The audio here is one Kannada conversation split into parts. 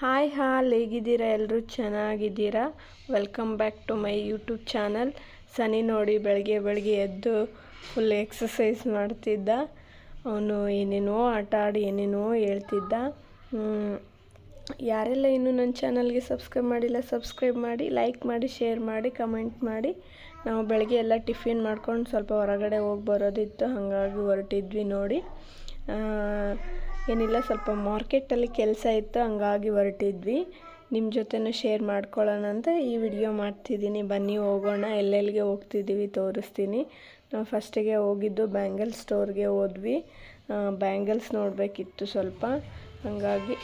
ಹಾಯ್ ಹಾಲ್ ಹೇಗಿದ್ದೀರಾ? ಎಲ್ಲರೂ ಚೆನ್ನಾಗಿದ್ದೀರಾ? Welcome back to my YouTube channel Sunny ನೋಡಿ ಬೆಳಗ್ಗೆ ಬೆಳಗ್ಗೆ ಎದ್ದು ಫುಲ್ ಎಕ್ಸಸೈಸ್ ಮಾಡ್ತಿದ್ದ. ಅವನು ಏನೇನೋ ಆಟ ಆಡಿ ಏನೇನೋ ಹೇಳ್ತಿದ್ದ. ಯಾರೆಲ್ಲ ಇನ್ನೂ ನನ್ನ ಚಾನಲ್ಗೆ ಸಬ್ಸ್ಕ್ರೈಬ್ ಮಾಡಿಲ್ಲ ಸಬ್ಸ್ಕ್ರೈಬ್ ಮಾಡಿ ಲೈಕ್ ಮಾಡಿ ಶೇರ್ ಮಾಡಿ ಕಮೆಂಟ್ ಮಾಡಿ. ನಾವು ಬೆಳಗ್ಗೆ ಎಲ್ಲ ಟಿಫಿನ್ ಮಾಡ್ಕೊಂಡು ಸ್ವಲ್ಪ ಹೊರಗಡೆ ಹೋಗಿ ಬರೋದಿತ್ತು. ಹಾಗಾಗಿ ಹೊರಟಿದ್ವಿ ನೋಡಿ. ಏನಿಲ್ಲ, ಸ್ವಲ್ಪ ಮಾರ್ಕೆಟಲ್ಲಿ ಕೆಲಸ ಇತ್ತು, ಹಂಗಾಗಿ ಹೊರಟಿದ್ವಿ. ನಿಮ್ಮ ಜೊತೆನೂ ಶೇರ್ ಮಾಡ್ಕೊಳ್ಳೋಣ ಅಂತ ಈ ವಿಡಿಯೋ ಮಾಡ್ತಿದ್ದೀನಿ. ಬನ್ನಿ, ಹೋಗೋಣ. ಎಲ್ಲೆಲ್ಲಿಗೆ ಹೋಗ್ತಿದ್ದೀವಿ ತೋರಿಸ್ತೀನಿ. ನಾವು ಫಸ್ಟಿಗೆ ಹೋಗಿದ್ದು ಬ್ಯಾಂಗಲ್ ಸ್ಟೋರ್ಗೆ ಹೋದ್ವಿ. ಬ್ಯಾಂಗಲ್ಸ್ ನೋಡಬೇಕಿತ್ತು ಸ್ವಲ್ಪ. ಹಾಗಾಗಿ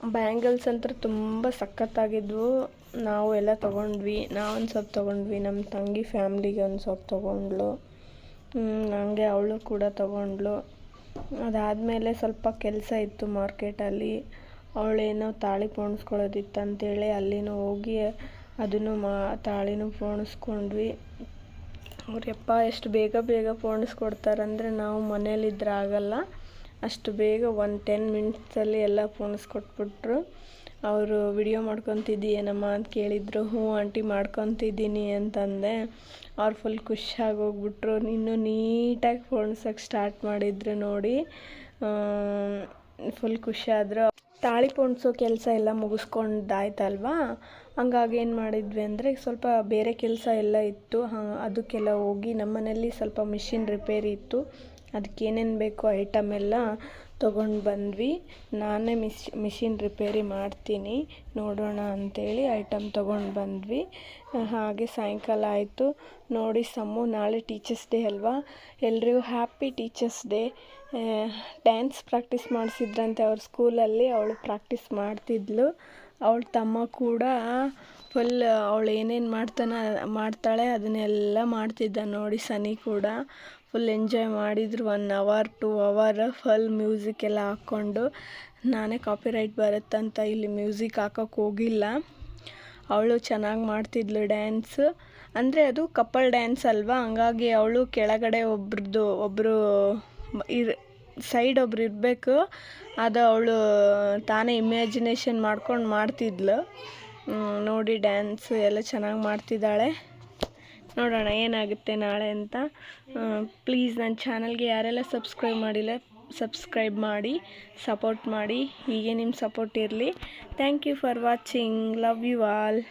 ಬ್ಯಾಂಗಲ್ಸ್ ಅಂತ ತುಂಬ ಸಖತ್ತಾಗಿದ್ವು. ನಾವು ಎಲ್ಲ ತೊಗೊಂಡ್ವಿ. ನಾವೊಂದು ಸ್ವಲ್ಪ ತೊಗೊಂಡ್ವಿ. ನಮ್ಮ ತಂಗಿ ಫ್ಯಾಮ್ಲಿಗೆ ಒಂದು ಸ್ವಲ್ಪ ತೊಗೊಂಡ್ಳು. ಹಂಗೆ ಅವಳು ಕೂಡ ತೊಗೊಂಡ್ಳು. ಅದಾದಮೇಲೆ ಸ್ವಲ್ಪ ಕೆಲಸ ಇತ್ತು ಮಾರ್ಕೆಟಲ್ಲಿ. ಅವಳೇನೋ ತಾಳಿ ಪೋಣಿಸ್ಕೊಳ್ಳೋದಿತ್ತು ಅಂತೇಳಿ ಅಲ್ಲಿನೂ ಹೋಗಿ ಅದನ್ನು ಮಾ, ತಾಳಿನೂ ಪೋಣಿಸ್ಕೊಂಡ್ವಿ. ಅವ್ರಪ್ಪ ಎಷ್ಟು ಬೇಗ ಬೇಗ ಪೋಣಿಸ್ಕೊಡ್ತಾರಂದರೆ ನಾವು ಮನೇಲಿದ್ರೆ ಆಗಲ್ಲ. ಅಷ್ಟು ಬೇಗ ಒಂದು ಟೆನ್ ಮಿನಿಟ್ಸಲ್ಲಿ ಎಲ್ಲ ಪೋಣಿಸ್ಕೊಟ್ಬಿಟ್ರು. ಅವರು ವಿಡಿಯೋ ಮಾಡ್ಕೊತಿದ್ದೀಯೇನಮ್ಮ ಅಂತ ಕೇಳಿದರು. ಹ್ಞೂ ಆಂಟಿ ಮಾಡ್ಕೊತಿದ್ದೀನಿ ಅಂತಂದೆ. ಅವ್ರು ಫುಲ್ ಖುಷಿಯಾಗಿ ಹೋಗ್ಬಿಟ್ರು ಇನ್ನೂ ನೀಟಾಗಿ ಪೋಣಿಸೋಕೆ ಸ್ಟಾರ್ಟ್ ಮಾಡಿದರು ನೋಡಿ. ಫುಲ್ ಖುಷಿಯಾದರು ತಾಳಿ ಪೋಣಿಸೋ ಕೆಲಸ ಎಲ್ಲ ಮುಗಿಸ್ಕೊಂಡಾಯ್ತಲ್ವಾ? ಹಂಗಾಗಿ ಏನು ಮಾಡಿದ್ವಿ ಅಂದರೆ ಸ್ವಲ್ಪ ಬೇರೆ ಕೆಲಸ ಎಲ್ಲ ಇತ್ತು. ಅದಕ್ಕೆಲ್ಲ ಹೋಗಿ ನಮ್ಮನೇಲಿ ಸ್ವಲ್ಪ ಮಿಷಿನ್ ರಿಪೇರಿ ಇತ್ತು. ಅದಕ್ಕೆ ಏನೇನು ಬೇಕೋ ಐಟಮ್ ಎಲ್ಲ ತೊಗೊಂಡು ಬಂದ್ವಿ. ನಾನೇ ಮಿಸ್ ಮಿಷಿನ್ ರಿಪೇರಿ ಮಾಡ್ತೀನಿ. ನೋಡೋಣ ಅಂಥೇಳಿ ಐಟಮ್ ತೊಗೊಂಡು ಬಂದ್ವಿ. ಹಾಗೆ ಸಾಯಂಕಾಲ ಆಯಿತು. ನೋಡಿ ಸಮ್ಮು, ನಾಳೆ ಟೀಚರ್ಸ್ ಡೇ ಅಲ್ವಾ? ಎಲ್ರಿಗೂ happy teachers day dance practice ಮಾಡಿಸಿದ್ರಂತೆ ಅವ್ರ ಸ್ಕೂಲಲ್ಲಿ ಅವಳು ಪ್ರಾಕ್ಟೀಸ್ ಮಾಡ್ತಿದ್ಲು. ಅವಳ ತಮ್ಮ ಕೂಡ ಫುಲ್ ಅವಳು ಏನೇನು ಮಾಡ್ತಾನೆ, ಮಾಡ್ತಾಳೆ ಅದನ್ನೆಲ್ಲ ಮಾಡ್ತಿದ್ದ ನೋಡಿ ಸನಿ ಕೂಡ. ಫುಲ್ ಎಂಜಾಯ್ ಮಾಡಿದ್ರು one hour two hour full music ಎಲ್ಲ ಹಾಕ್ಕೊಂಡು. ನಾನೇ ಕಾಪಿರೈಟ್ ಬರುತ್ತಂತ ಇಲ್ಲಿ ಮ್ಯೂಸಿಕ್ ಹಾಕೋಕೆ ಹೋಗಿಲ್ಲ. ಅವಳು ಚೆನ್ನಾಗಿ ಮಾಡ್ತಿದ್ಳು ಡ್ಯಾನ್ಸ್ ಅಂದರೆ ಅದು ಕಪಲ್ ಡ್ಯಾನ್ಸ್ ಅಲ್ವಾ? ಹಂಗಾಗಿ ಅವಳು ಕೆಳಗಡೆ ಒಬ್ರದ್ದು ಒಬ್ಬರು ಇರ್ ಸೈಡ್ ಒಬ್ರು ಇರಬೇಕು, ಅದು ಅವಳು ತಾನೇ ಇಮ್ಯಾಜಿನೇಷನ್ ಮಾಡ್ಕೊಂಡು ಮಾಡ್ತಿದ್ಲು. ನೋಡಿ ಡ್ಯಾನ್ಸ್ ಎಲ್ಲ ಚೆನ್ನಾಗಿ ಮಾಡ್ತಿದ್ದಾಳೆ. ನೋಡೋಣ ಏನಾಗುತ್ತೆ ನಾಳೆ ಅಂತ. ಪ್ಲೀಸ್ ನನ್ನ ಚಾನಲ್ಗೆ ಯಾರೆಲ್ಲ ಸಬ್ಸ್ಕ್ರೈಬ್ ಮಾಡಿಲ್ಲ ಸಬ್ಸ್ಕ್ರೈಬ್ ಮಾಡಿ ಸಪೋರ್ಟ್ ಮಾಡಿ, ಹೀಗೆ ನಿಮ್ಮ ಸಪೋರ್ಟ್ ಇರಲಿ. Thank you for watching love you all